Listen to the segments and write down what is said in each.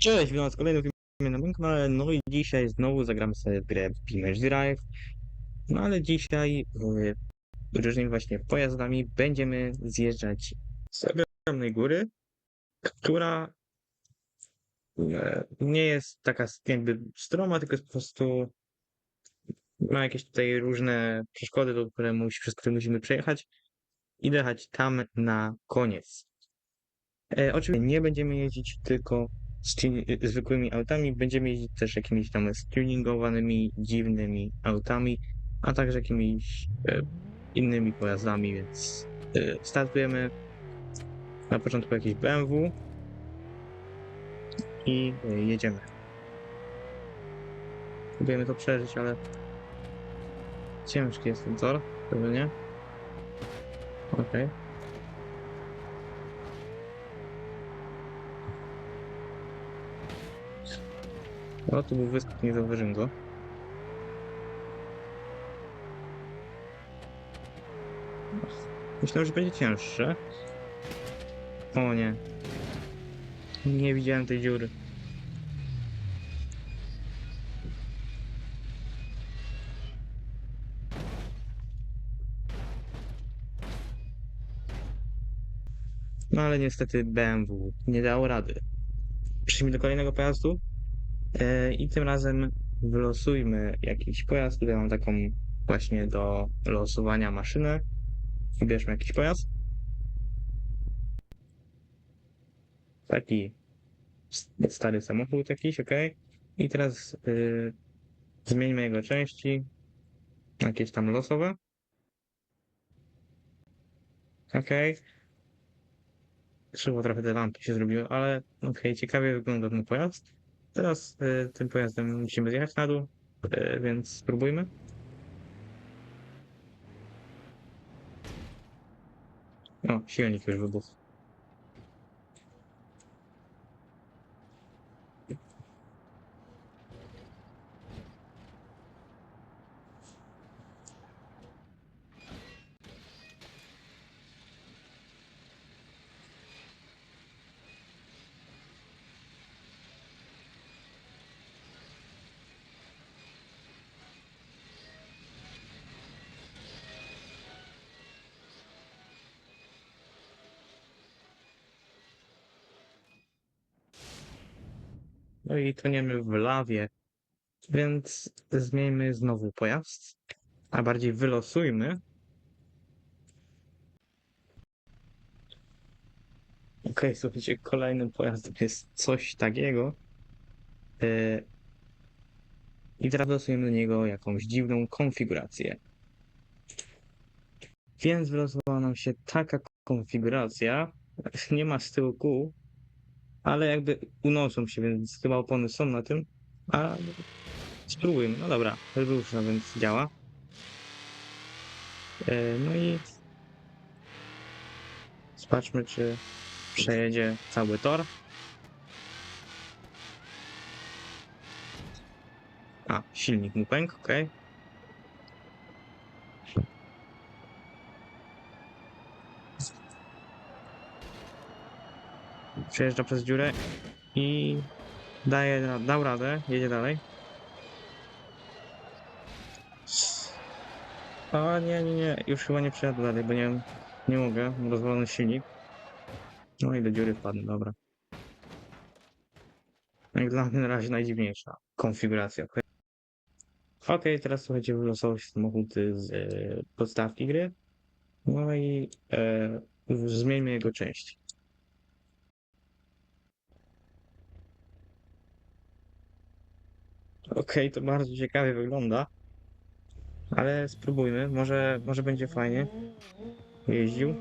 Cześć, witam was kolejnym filmie na moim kanale, no i dzisiaj znowu zagramy sobie w grę Beamers Drive. No ale dzisiaj y, różnymi właśnie pojazdami będziemy zjeżdżać z ogromnej góry, która e, nie jest taka jakby stroma, tylko jest po prostu ma jakieś tutaj różne przeszkody, do które musi, przez które musimy przejechać i dojechać tam na koniec. E, oczywiście nie będziemy jeździć tylko z zwykłymi autami, będziemy jeździć też jakimiś tam stuningowanymi, dziwnymi autami, a także jakimiś e, innymi pojazdami, więc e, startujemy na początku jakiś BMW i e, jedziemy. Próbujemy to przeżyć, ale ciężki jest ten tor, pewnie nie? Okej. O, tu był wyskok, nie zauważyłem go. Myślałem, że będzie cięższe. O nie. Nie widziałem tej dziury. No ale niestety BMW nie dało rady. Przejdźmy do kolejnego pojazdu. E, I tym razem wylosujmy jakiś pojazd. Tutaj mam taką właśnie do losowania maszynę. Wybierzmy jakiś pojazd. Taki stary samochód jakiś, ok. I teraz y, zmieńmy jego części. Jakieś tam losowe. Ok. Krzywo trochę te lampy się zrobiły, ale ok, ciekawie wygląda ten pojazd. Teraz y, tym pojazdem musimy zjechać na dół, y, więc spróbujmy. O, silnik już wybuchł. No i toniemy w lawie, więc zmieńmy znowu pojazd, a bardziej wylosujmy. Okej, słuchajcie, kolejnym pojazdem jest coś takiego. Y, I teraz losujemy do niego jakąś dziwną konfigurację. Więc wylosowała nam się taka konfiguracja. Nie ma z tyłu kół, ale jakby unoszą się, więc chyba opony są na tym. A spróbujmy. No dobra, rusza, więc działa. E, No i zobaczmy, czy przejedzie cały tor. A, silnik mu pękł, okej. Przejeżdża przez dziurę i daje, dał radę, jedzie dalej. O nie, nie, nie, już chyba nie przejadę dalej, bo nie nie mogę, rozwalony silnik. No i do dziury wpadnę, dobra. No i dla mnie na razie najdziwniejsza konfiguracja. Okej, teraz słuchajcie, wylosował się samochód z e, podstawki gry. No i e, zmieńmy jego części. Okej, to bardzo ciekawie wygląda. Ale spróbujmy, może, może będzie fajnie. Jeździł.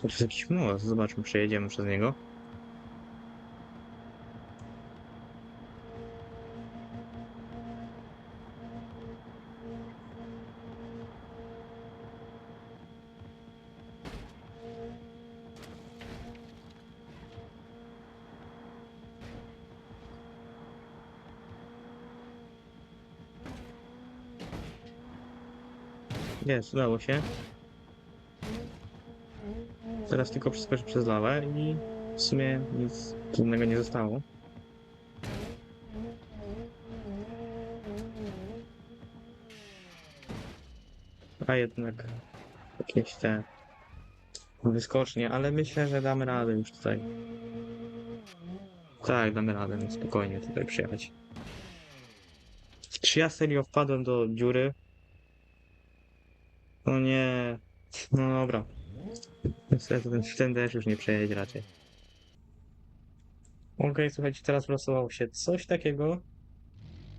To jest jakiś most, zobaczmy, przejedziemy przez niego. Jest, udało się. Teraz tylko przeskoczyć przez lawę i w sumie nic trudnego nie zostało. A jednak jakieś te wyskocznie, ale myślę, że damy radę już tutaj. Tak, damy radę, spokojnie tutaj przyjechać. Czy ja serio wpadłem do dziury? No nie. No dobra. Niestety ten, ten też już nie przejedzie raczej. Okej, słuchajcie, teraz wylosowało się coś takiego.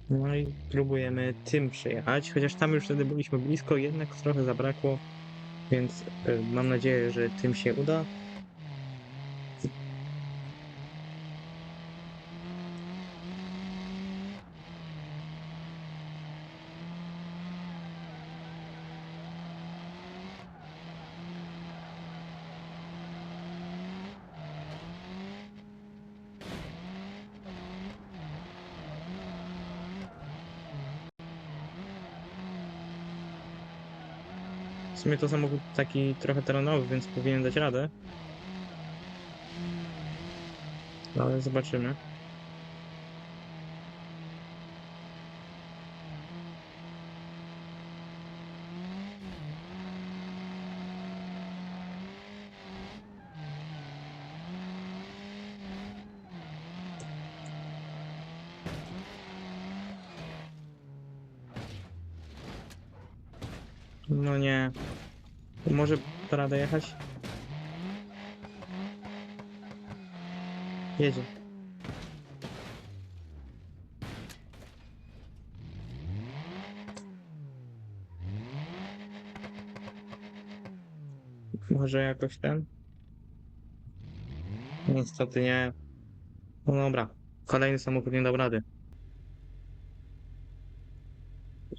No i próbujemy tym przejechać, chociaż tam już wtedy byliśmy blisko, jednak trochę zabrakło, więc y, mam nadzieję, że tym się uda. W sumie to samochód taki trochę terenowy, więc powinien dać radę. Ale zobaczymy. No nie. Może da radę jechać? Jedzie. Może jakoś ten? Niestety nie. No dobra. Kolejny samochód nie dał rady.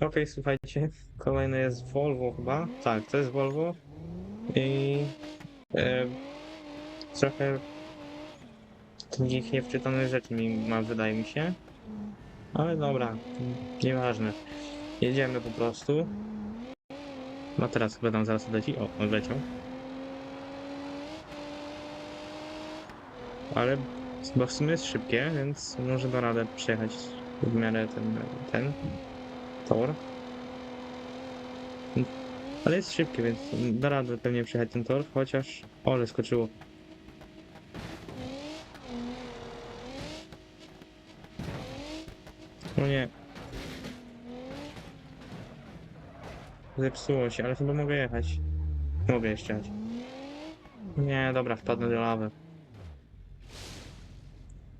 Okej, słuchajcie. Kolejny jest Volvo chyba. Tak, to jest Volvo. I e, trochę takich niewczytanych rzeczy mi ma, wydaje mi się. Ale dobra, nieważne. Jedziemy po prostu. No teraz chyba tam zaraz leci. O, on leciał. Ale chyba w sumie jest szybkie, więc może da radę przejechać w miarę ten, ten tor. Ale jest szybkie, więc da radę pewnie przejechać ten tor, chociaż... O, ale skoczyło. No nie. Zepsuło się, ale chyba mogę jechać. Mogę jeszcze jechać. Nie, dobra, wpadnę do lawy.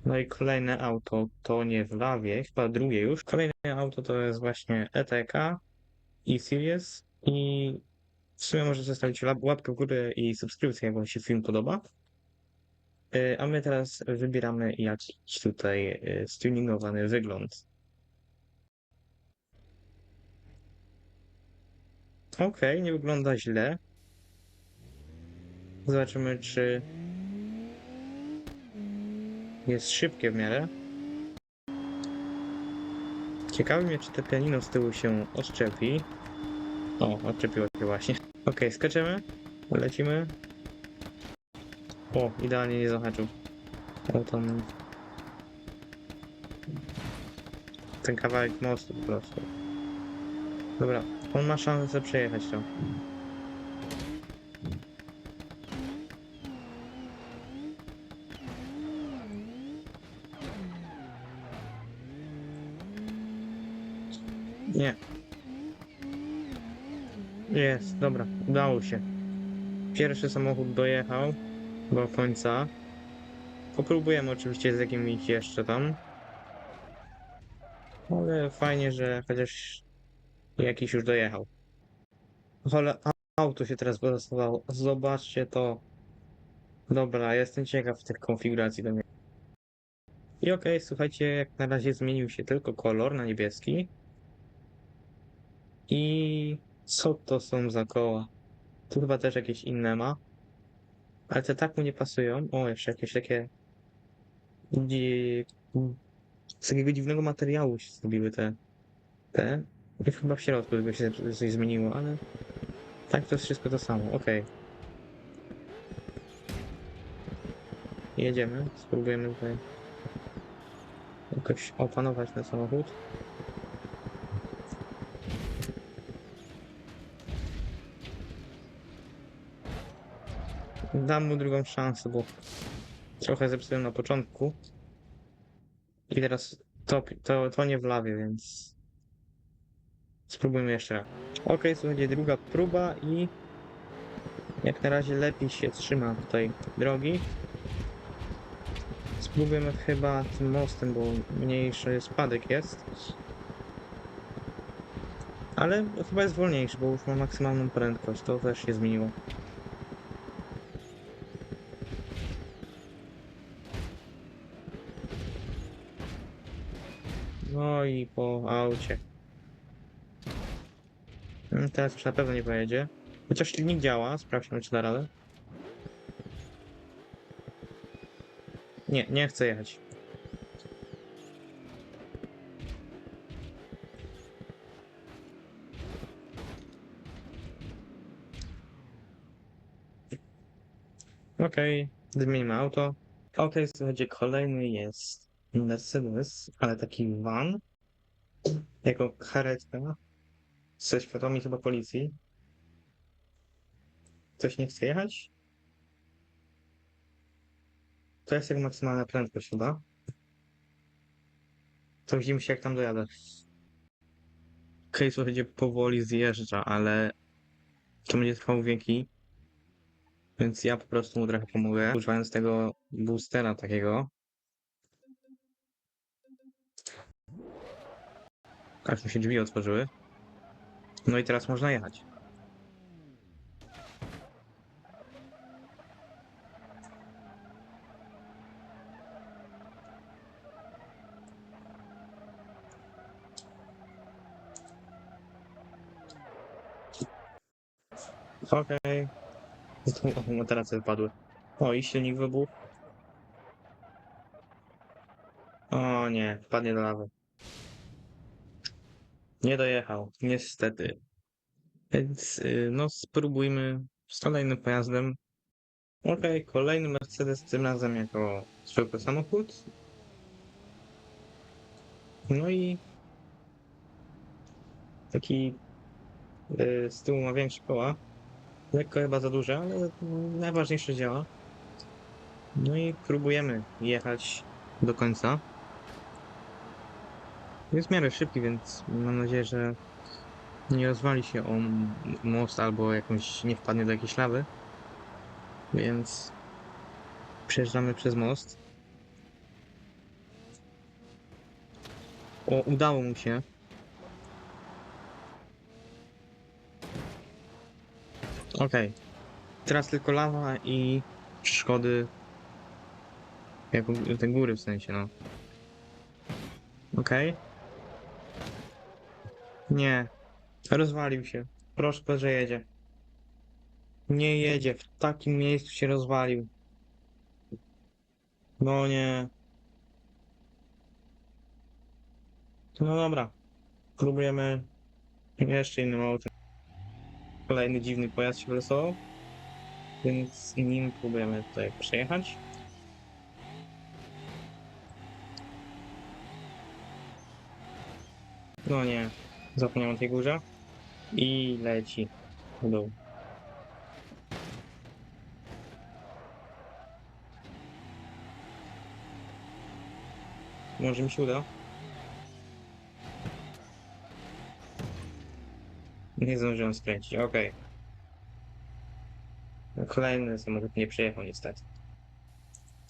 No i kolejne auto to nie w lawie, chyba drugie już. Kolejne auto to jest właśnie ETK i Series i w sumie możecie zostawić łapkę w górę i subskrypcję, jak wam się film podoba. Y, A my teraz wybieramy jakiś tutaj y, stuningowany wygląd. Okej, nie wygląda źle. Zobaczymy, czy jest szybkie w miarę. Ciekawi mnie, czy te pianino z tyłu się odczepi. O, odczepiło się właśnie. Okej, skaczemy. Lecimy. O, idealnie nie zahaczył. O, tam... Ten kawałek mostu po prostu. Dobra, on ma szansę przejechać to. Nie. Jest, dobra, udało się. Pierwszy samochód dojechał do końca. Popróbujemy oczywiście z jakimiś jeszcze tam. Ale fajnie, że chociaż jakiś już dojechał. Ale auto się teraz wylosowało. Zobaczcie to. Dobra, jestem ciekaw tych konfiguracji do mnie. I okej, słuchajcie, jak na razie zmienił się tylko kolor na niebieski. I co to są za koła? Tu chyba też jakieś inne ma. Ale te tak mu nie pasują. O, jeszcze jakieś takie. dzi- Z takiego dziwnego materiału się zrobiły te. Te. I chyba w środku tylko się coś zmieniło, ale. Tak, to jest wszystko to samo, okej. Jedziemy, spróbujemy tutaj jakoś opanować ten samochód. Dam mu drugą szansę, bo trochę zepsułem na początku. I teraz to, to, to nie w więc spróbujmy jeszcze raz. Ok, słuchajcie, druga próba i jak na razie lepiej się trzyma tutaj drogi. Spróbujemy chyba tym mostem, bo mniejszy spadek jest. Ale chyba jest wolniejszy, bo już ma maksymalną prędkość, to też się zmieniło. I po aucie. Mm, Teraz już na pewno nie pojedzie. Chociaż silnik działa, sprawdźmy czy da radę. Nie, nie chcę jechać. Okej, zmienimy auto. Okej, słuchajcie, kolejny jest Mercedes, ale taki van. Jako karetka. Ze światłami chyba policji. Ktoś nie chce jechać? To jest jak maksymalna prędkość chyba. To widzimy się jak tam dojadę. Okej, słuchajcie, powoli zjeżdża, ale to będzie trwało wieki. Więc ja po prostu mu trochę pomogę, używając tego boostera takiego. Aż mi się drzwi otworzyły. No i teraz można jechać. Okej. Okay. Materacje wypadły. O, i silnik wybuchł. O nie, wpadnie do lawy. Nie dojechał, niestety. Więc y, no spróbujmy z kolejnym pojazdem. Okej, kolejny Mercedes, tym razem jako zwykły samochód. No i taki y, z tyłu ma większe koła. Lekko chyba za duże, ale najważniejsze działa. No i próbujemy jechać do końca. Jest w miarę szybki, więc mam nadzieję, że nie rozwali się o most albo jakąś nie wpadnie do jakiejś lawy. Więc przejeżdżamy przez most. O, udało mu się. Okej. Teraz tylko lawa i przeszkody. Jak te góry w sensie, no. Okej. Nie. Rozwalił się. Proszę, że jedzie. Nie jedzie. W takim miejscu się rozwalił. No nie. No dobra. Próbujemy jeszcze innym autem. Kolejny dziwny pojazd się wylosował. Więc nim próbujemy tutaj przejechać. No nie. Zapomniałem o tej górze. I leci w dół. Może mi się uda. Nie zdążyłem skręcić, okej. Kolejny samochód nie przejechał niestety.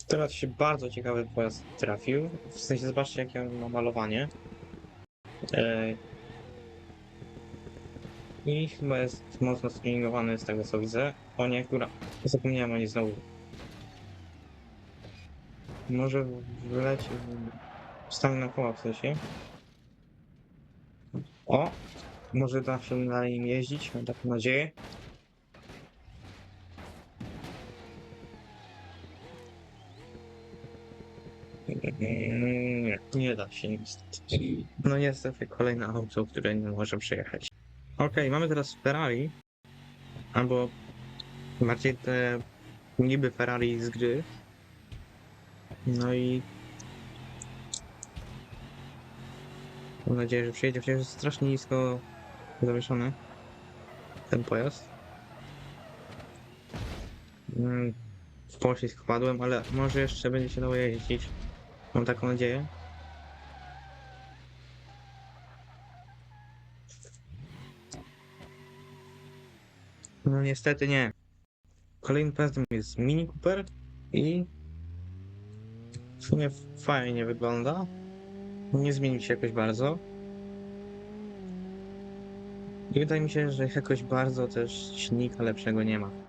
Teraz się bardzo ciekawy pojazd trafił. W sensie zobaczcie jakie on ma malowanie. E, I chyba jest mocno stylingowany z tego co widzę. O nie, góra. Zapomniałem o niej znowu. Może wyleci... Wstanę na koła w sensie. O! Może da się na nim jeździć, mam taką nadzieję. Nie, nie da się niestety. No niestety kolejne auto, które nie może przejechać. Okej, mamy teraz Ferrari. albo bardziej te niby Ferrari z gry. No i mam nadzieję, że przyjedzie, przecież jest strasznie nisko zawieszony ten pojazd. Mm, W poślizg wpadłem, ale może jeszcze będzie się dało jeździć. Mam taką nadzieję. No niestety nie. Kolejnym pojazdem jest Mini Cooper i w sumie fajnie wygląda. Nie zmienił się jakoś bardzo. I wydaje mi się, że jakoś bardzo też silnika lepszego nie ma.